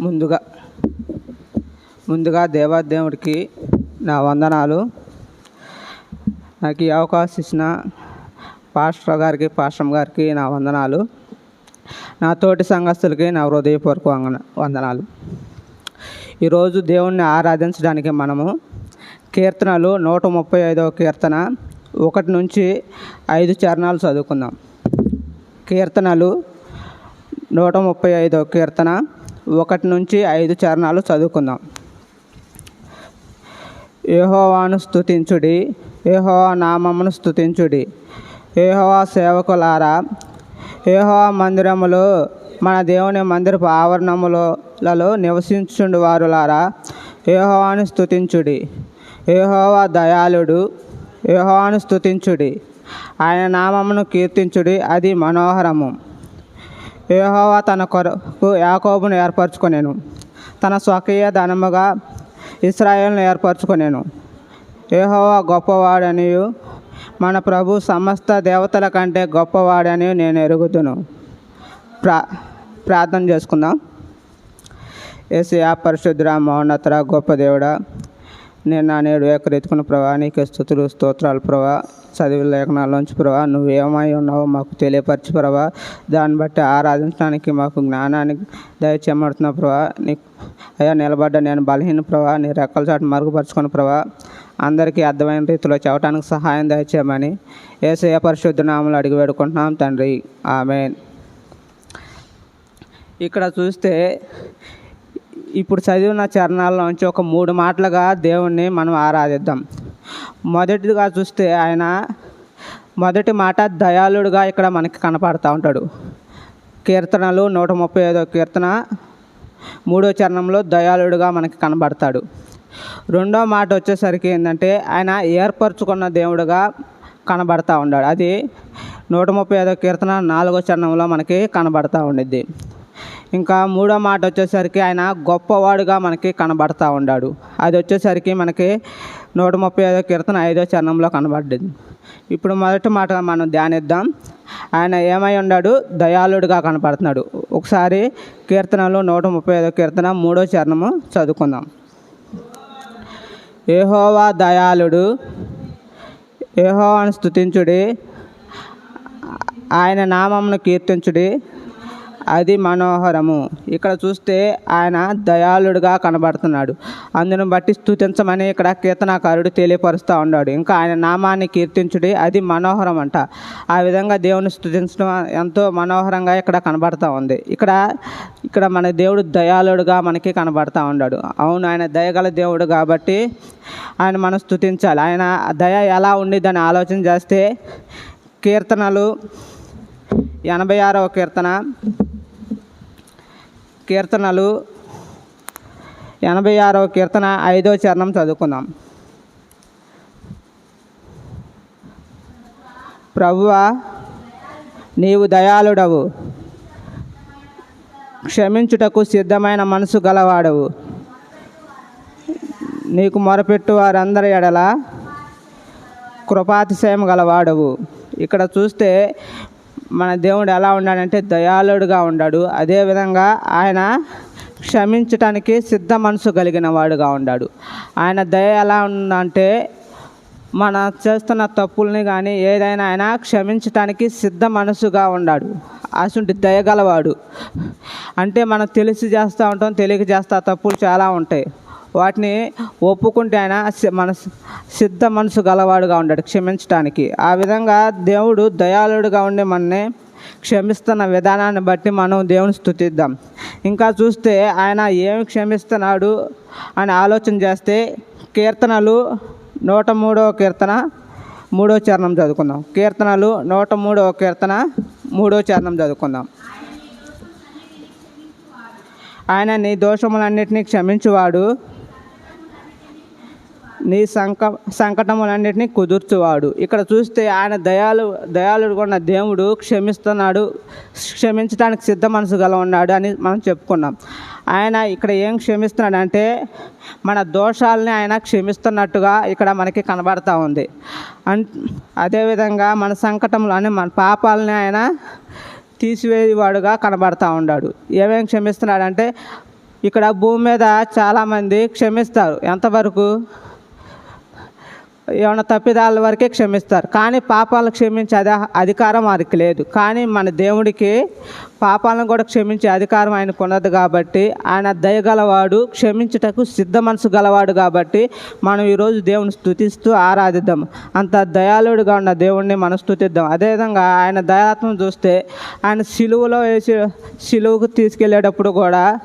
ముందుగా ముందుగా దేవాదేవుడికి నా వందనాలు. నాకు ఈ అవకాశం ఇచ్చిన పాస్టర్ గారికి పాస్టమ్ గారికి నా వందనాలు. నా తోటి సంఘస్థులకి నా హృదయపూర్వక వందన వందనాలు. ఈరోజు దేవుణ్ణి ఆరాధించడానికి మనము కీర్తనలు నూట ముప్పై ఐదవ కీర్తన ఒకటి నుంచి ఐదు చరణాలు చదువుకుందాం. కీర్తనలు నూట ముప్పై ఐదవ కీర్తన ఒకటి నుంచి ఐదు చరణాలు చదువుకుందాం. ఏహోవాను స్థుతించుడి ఏహోవా నామమును స్థుతించుడి ఏహోవా సేవకులారా ఏహోవా మందిరములో మన దేవుని మందిరపు ఆవరణములలో నివసించుండు వారులారా ఏహోవాను స్థుతించుడి ఏహోవా దయాళుడు ఏహోవాను స్థుతించుడి ఆయన నామమును కీర్తించుడి అది మనోహరము. యెహోవా తన కొరకు యాకోబును ఏర్పరచుకునేను. తన స్వకీయ ధనముగా ఇస్రాయేల్ను ఏర్పరచుకొనెను. యెహోవా గొప్పవాడనియు మన ప్రభు సమస్త దేవతల కంటే గొప్పవాడని నేను ఎరుగుతును ప్రా ప్రార్థన చేసుకుందాం. ఏసయా పరిశుద్ధుడ మౌన్నతర గొప్ప దేవుడా నేను నా నేడు ఏకరెత్తుకున్న ప్రభా నీకే స్థుతులు స్తోత్రాలు ప్రభా. చదివి లేఖనాల్లోంచి ప్రభా నువ్వు ఏమై ఉన్నావో మాకు తెలియపరచు ప్రభా. దాన్ని బట్టి ఆరాధించడానికి మాకు జ్ఞానాన్ని దయచేయమంటున్నావు ప్రభా. నీ అయ్యా నిలబడ్డ నేను బలహీన ప్రభా. నీ రెక్కల చాటు మరుగుపరుచుకున్న ప్రభా. అందరికీ అర్థమైన రీతిలో చెప్పడానికి సహాయం దయచేయమని ఏసయ పరిశుద్ధ నామలు అడిగి వేడుకుంటున్నాం తండ్రి. ఆమె ఇక్కడ చూస్తే ఇప్పుడు చదివిన చరణాల్లోంచి ఒక మూడు మాటలుగా దేవుణ్ణి మనం ఆరాధిద్దాం. మొదటిగా చూస్తే ఆయన మొదటి మాట దయాళుడుగా ఇక్కడ మనకి కనపడుతూ ఉంటాడు. కీర్తనలు నూట ముప్పై ఐదో కీర్తన మూడో చరణంలో దయాళుడుగా మనకి కనబడతాడు. రెండో మాట వచ్చేసరికి ఏంటంటే ఆయన ఏర్పరచుకున్న దేవుడుగా కనబడతా ఉన్నాడు అది నూట ముప్పై ఐదో కీర్తన నాలుగో చరణంలో మనకి కనబడతా ఉండిద్ది. ఇంకా మూడో మాట వచ్చేసరికి ఆయన గొప్పవాడుగా మనకి కనబడతా ఉన్నాడు అది వచ్చేసరికి మనకి నూట ముప్పై ఐదో కీర్తన ఐదో చరణంలో కనబడ్డది ఇప్పుడు మొదటి మాట మనం ధ్యానిద్దాం. ఆయన ఏమై ఉన్నాడు దయాళుడుగా కనపడుతున్నాడు. ఒకసారి కీర్తనలు నూట ముప్పై ఐదో కీర్తన మూడో చరణము చదువుకుందాం. ఏహోవా దయాళుడు ఏహోవాను స్తుతించుడి ఆయన నామమును కీర్తించుడి అది మనోహరము. ఇక్కడ చూస్తే ఆయన దయాళుడుగా కనబడుతున్నాడు. అందును బట్టి స్థుతించమని ఇక్కడ కీర్తనాకారుడు తెలియపరుస్తూ ఉన్నాడు. ఇంకా ఆయన నామాన్ని కీర్తించుడి అది మనోహరం అంట ఆ విధంగా దేవుని స్థుతించడం ఎంతో మనోహరంగా ఇక్కడ కనబడుతూ ఉంది. ఇక్కడ ఇక్కడ మన దేవుడు దయాళుడుగా మనకి కనబడతా ఉన్నాడు. అవును ఆయన దయగల దేవుడు కాబట్టి ఆయన మనం స్థుతించాలి ఆయన దయ ఎలా ఉండిద్దని ఆలోచన చేస్తే కీర్తనలు ఎనభై ఆరవ కీర్తన కీర్తనలు. ఎనభై ఆరవ కీర్తన ఐదో చరణం చదువుకుందాం. ప్రభువా నీవు దయాళుడవు. క్షమించుటకు సిద్ధమైన మనసు గలవాడవు. నీకు మొరపెట్టు వారందరి ఎడల కృపాతిశయం గలవాడవు. ఇక్కడ చూస్తే మన దేవుడు ఎలా ఉన్నాడంటే దయాళుడుగా ఉన్నాడు అదేవిధంగా ఆయన క్షమించటానికి సిద్ధ మనసు కలిగిన వాడుగా ఉన్నాడు ఆయన దయ ఎలా ఉందంటే మన చేస్తున్న తప్పుల్ని కానీ ఏదైనా ఆయన క్షమించటానికి సిద్ధ మనసుగా ఉన్నాడు అసలు దయగలవాడు అంటే మనం తెలిసి చేస్తూ ఉంటాం తెలియక చేస్తా తప్పులు చాలా ఉంటాయి. వాటిని ఒప్పుకుంటే ఆయన సి- మన సిద్ధ మనసు గలవాడుగా ఉన్నాడు క్షమించటానికి. ఆ విధంగా దేవుడు దయాళుడుగా ఉండి మనని క్షమిస్తున్న విధానాన్ని బట్టి మనం దేవుని స్థుతిద్దాం ఇంకా చూస్తే ఆయన ఏమి క్షమిస్తున్నాడు అని ఆలోచన చేస్తే కీర్తనలు నూట మూడవ కీర్తన మూడో చరణం చదువుకుందాం. కీర్తనలు నూట మూడవ కీర్తన మూడో చరణం చదువుకుందాం. ఆయన నీ దోషములన్నింటినీ క్షమించువాడు నీ సంక సంకటములన్నింటినీ కుదుర్చువాడు. ఇక్కడ చూస్తే ఆయన దయాలు దయాళుడుగా ఉన్న దేవుడు క్షమిస్తున్నాడు క్షమించడానికి సిద్ధ మనసు గల ఉన్నాడు అని మనం చెప్పుకున్నాం. ఆయన ఇక్కడ ఏం క్షమిస్తున్నాడు అంటే మన దోషాలని ఆయన క్షమిస్తున్నట్టుగా ఇక్కడ మనకి కనబడతా ఉంది. అన్ అదేవిధంగా మన సంకటంలోని మన పాపాలని ఆయన తీసివేవాడుగా కనబడతా ఉన్నాడు ఏమేం క్షమిస్తున్నాడంటే ఇక్కడ భూమి మీద చాలామంది క్షమిస్తారు. ఎంతవరకు? ఏమైనా తప్పిదాల వరకే క్షమిస్తారు. కానీ పాపాలను క్షమించే అధి అధికారం వారికి లేదు. కానీ మన దేవుడికి పాపాలను కూడా క్షమించే అధికారం ఆయనకు ఉన్నది కాబట్టి ఆయన దయగలవాడు క్షమించుటకు సిద్ధ మనసు గలవాడు కాబట్టి మనం ఈరోజు దేవుని స్తుతిస్తూ ఆరాధిద్దాం. అంత దయాళుడిగా ఉన్న దేవుణ్ణి మనం స్తుతిద్దాం. అదేవిధంగా ఆయన దయాత్మం చూస్తే ఆయన సిలువలో వేసి సిలువుకు తీసుకెళ్ళేటప్పుడు కూడా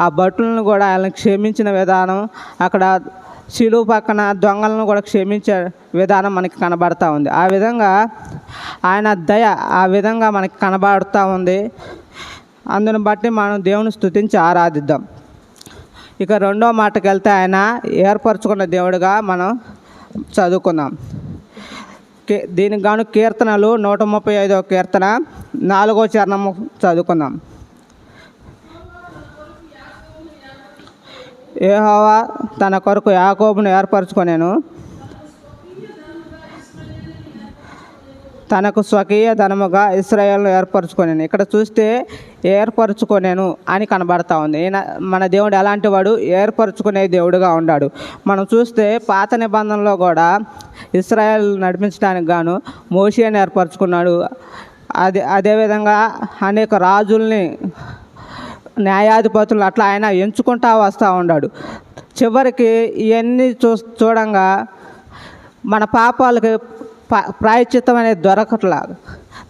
ఆ భటులను కూడా ఆయన క్షమించిన విధానం అక్కడ శిలువ పక్కన దొంగలను కూడా క్షమించే విధానం మనకి కనబడతా ఉంది. ఆ విధంగా ఆయన దయ ఆ విధంగా మనకి కనబడుతూ ఉంది. అందుని బట్టి మనం దేవుని స్థుతించి ఆరాధిద్దాం. ఇక రెండో మాటకి వెళ్తే ఆయన ఏర్పరచుకున్న దేవుడిగా మనం చదువుకుందాం. దీనికి గాను కీర్తనలు నూట ముప్పై ఐదో కీర్తన నాలుగో చరణము చదువుకుందాం. ఏహోవా తన కొరకు యాకోబును ఏర్పరచుకొనేను. తనకు స్వకీయ ధనముగా ఇస్రాయల్ను ఏర్పరచుకొనేను. ఇక్కడ చూస్తే ఏర్పరచుకొనేను అని కనబడతా ఉంది. ఈయన మన దేవుడు ఎలాంటి వాడు ఏర్పరచుకునే దేవుడుగా ఉన్నాడు మనం చూస్తే పాత నిబంధనలో కూడా ఇస్రాయల్ నడిపించడానికి గాను మోషియాని ఏర్పరచుకున్నాడు. అదే అదేవిధంగా అనేక రాజుల్ని న్యాయాధిపతులు అట్లా ఆయన ఎంచుకుంటా వస్తూ ఉన్నాడు చివరికి ఇవన్నీ చూ చూడంగా మన పాపాలకి ప్రాయచిత్తం అనేది దొరకట్లా.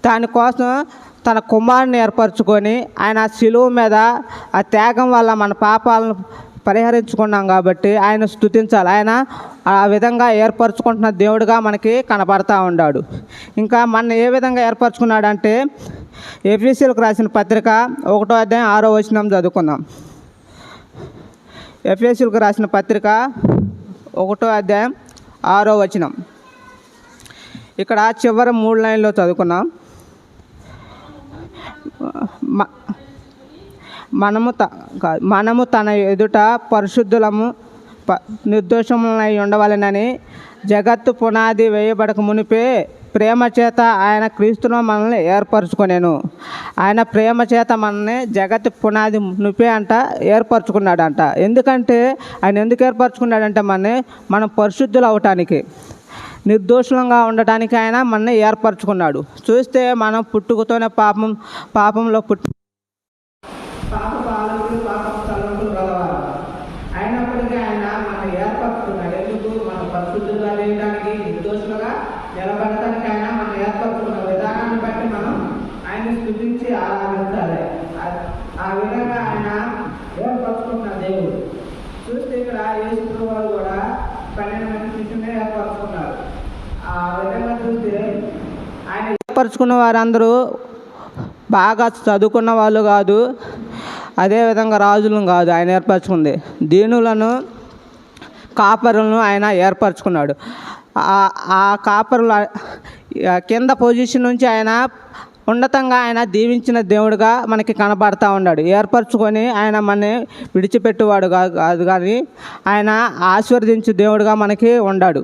దానికోసం తన కుమారుని ఏర్పరచుకొని ఆయన శిలువు మీద ఆ త్యాగం వల్ల మన పాపాలను పరిహరించుకున్నాం కాబట్టి ఆయన స్తుతించాలి. ఆయన ఆ విధంగా ఏర్పరచుకుంటున్న దేవుడుగా మనకి కనపడతా ఉన్నాడు ఇంకా మన ఏ విధంగా ఏర్పరచుకున్నాడంటే ఎఫ్ఈసీలకు రాసిన పత్రిక ఒకటో అధ్యాయం ఆరో వచనం చదువుకుందాం. ఎఫ్ఎస్సీలకు రాసిన పత్రిక ఒకటో అధ్యాయం ఆరో వచనం. ఇక్కడ చివరి మూడు లైన్లో చదువుకున్నాం. మనము త మనము తన ఎదుట పరిశుద్ధులము ప నిర్దోషములై ఉండవలెనని జగత్తు పునాది వేయబడక మునిపే ప్రేమ చేత ఆయన క్రీస్తును మనల్ని ఏర్పరచుకునేను. ఆయన ప్రేమ చేత మనల్ని జగత్తు పునాది నుపే అంట ఏర్పరచుకున్నాడంట. ఎందుకంటే ఆయన ఎందుకు ఏర్పరచుకున్నాడంటే మనని మనం పరిశుద్ధులు అవటానికి నిర్దోషులంగా ఉండటానికి ఆయన మనని ఏర్పరచుకున్నాడు. చూస్తే మనం పుట్టుకతోనే పాపం పాపంలో పుట్టి పాప పాలకులు పాపం తలంపులు గలవారు అయినప్పటికీ ఆయన మన ఏర్పరచుకున్నాడు ఎందుకు మన పరిశుద్ధులుగా వేయడానికి నిర్దోషులుగా నిలబడటానికి ఆయన మన ఏర్పరచుకున్న విధానాన్ని బట్టి మనం ఆయన స్థుతించి ఆరాధించాలి ఆ- ఆ విధంగా ఆయన ఏర్పరచుకున్న దేవుడు చూస్తే ఇక్కడ యేసు కూడా పన్నెండు మంది శిష్యుని ఏర్పరచుకున్నారు. ఆ విధంగా చూస్తే ఆయన ఏర్పరచుకున్న వారందరూ బాగా చదువుకున్న వాళ్ళు కాదు అదేవిధంగా రాజులను కాదు ఆయన ఏర్పరచుకుంది. దీనులను కాపరులను ఆయన ఏర్పరచుకున్నాడు. ఆ- కాపరుల కింద పొజిషన్ నుంచి ఆయన ఉన్నతంగా ఆయన దీవించిన దేవుడుగా మనకి కనబడతా ఉన్నాడు. ఏర్పరచుకొని ఆయన మనని విడిచిపెట్టువాడు కాదు కానీ ఆయన ఆశీర్వదించు దేవుడుగా మనకి ఉన్నాడు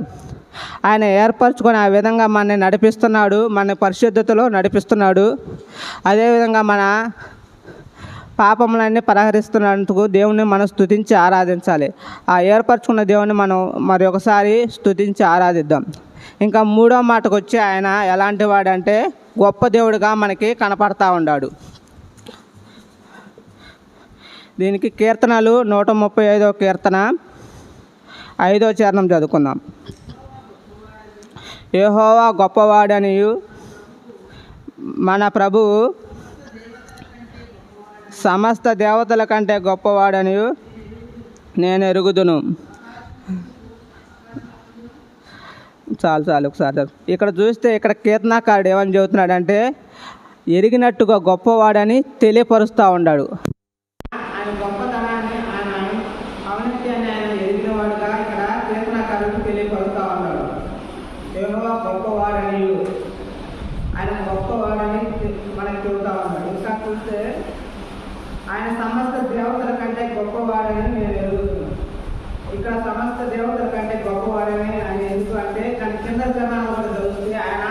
ఆయన ఏర్పరచుకొని ఆ విధంగా మనని నడిపిస్తున్నాడు మన పరిశుద్ధతలో నడిపిస్తున్నాడు. అదేవిధంగా మన పాపములన్నీ పరిహరిస్తున్నందుకు దేవుని మనం స్తుతించి ఆరాధించాలి. ఆ ఏర్పరచుకున్న దేవుని మనం మరి ఒకసారి స్తుతించి ఆరాధిద్దాం. ఇంకా మూడో మాటకు వచ్చి ఆయన ఎలాంటి వాడంటే గొప్ప దేవుడుగా మనకి కనపడతా ఉన్నాడు దీనికి కీర్తనలు నూట ముప్పై ఐదో కీర్తన ఐదో చరణం చదువుకుందాం. యెహోవా గొప్పవాడనియు మన ప్రభువు సమస్త దేవతల కంటే గొప్పవాడనియు నేను ఎరుగుదును. చాలు చాలు ఒకసారి చాలు. ఇక్కడ చూస్తే ఇక్కడ కీర్తనాకారుడు ఏమని చెబుతున్నాడంటే ఎరిగినట్టుగా గొప్పవాడని తెలియపరుస్తూ ఉన్నాడు ఆయన గొప్పతనాన్ని ఆయన ఔన్నత్యాన్ని ఆయన ఎరిగినవాడుగా ఇక్కడ కీర్తనాకారుడు తెలియపరుస్తూ ఉన్నాడు యెహోవా గొప్పవాడని ఆయన గొప్పవాడని మనకి చెబుతా ఉన్నాడు ఇంకా చూస్తే ఆయన సమస్త దేవతల కంటే గొప్పవాడని నేను ఎరుగుతున్నాను ఇక్కడ సమస్త దేవతల కంటే గొప్పవాడని ఆయన ఎందుకు అంటే దాని కింద జనాలు ఒకటి చదివితే ఆయన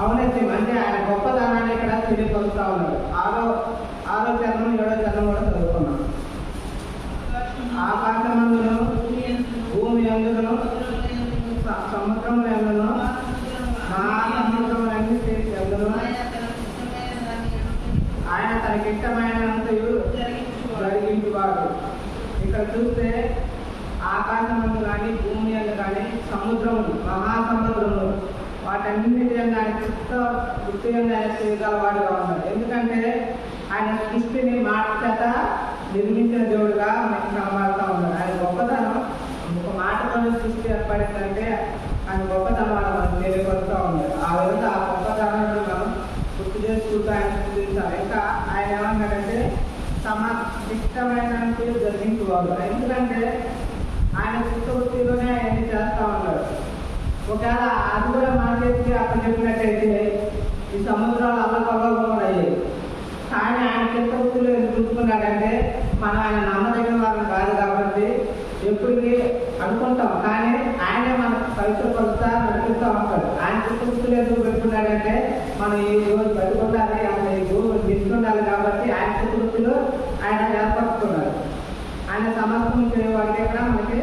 ఔన్నత్యం అంటే ఆయన గొప్పతనాన్ని ఇక్కడ తెలియపరుస్తూ ఉన్నాడు ఆరో ఆరో చరణం ఏడో చరణం కూడా చదువుకున్నాం ఆకాశమందును భూమి అందును స- సముద్రముల ఎందును మహాసముద్రములన్నిటి ఎందును ఆయన తనకిష్టమైనంతయు జరిగించువాడు ఇక్కడ చూస్తే ఆకాశమందు కానీ భూమి అందు కానీ సముద్రములు మహాసముద్రములు వాటన్నిటి ఆయన చిత్త వృత్తి చేయగల వాడుగా ఉన్నాడు ఎందుకంటే ఆయన సృష్టిని మాట నిర్మించిన దేవుడుగా మనకి కనబడతా ఉన్నాడు ఆయన గొప్పతనం ఒక మాటతోనే సృష్టి ఏర్పడిందంటే ఆయన గొప్పతనం మనం మనకు తెలియపడుతూ ఉన్నాడు ఆ విధంగా గుర్తు చేసుకుంటూ ఆయన స్థుతించాలి ఇంకా ఆయన ఏమన్నాడంటే తమ ఇష్టమైన జరిగించుకోవాలి ఎందుకంటే ఆయన చిత్తవృత్తిలోనే ఆయన చేస్తూ ఉన్నాడు. ఒకవేళ అది కూడా మన అక్కడ చెప్పినట్టయితే ఈ సముద్రాలు అల్లకల్లో ఉన్నాయి. కానీ ఆయన చిత్తవృత్తిలో ఎందుకు చూసుకున్నాడంటే మనం ఆయన నమ్మదగిన వాళ్ళం కాదు కాబట్టి ఎప్పటికీ అనుకుంటాం. కానీ ఆయనే మనకు పవిత్రపరుస్తా నడిపిస్తూ ఉంటాడు. ఆయన చిత్తవృత్తిలో ఎందుకు పెట్టుకున్నాడంటే మనం ఈ రోజు బతుకుండాలి ఆయన ఈ రోజు దించుండాలి కాబట్టి ఆయన చిత్తవృత్తిలో ఆయన ఏర్పరచుకున్నాడు ఆయన సమస్తం చేయవాడికి కూడా మనకి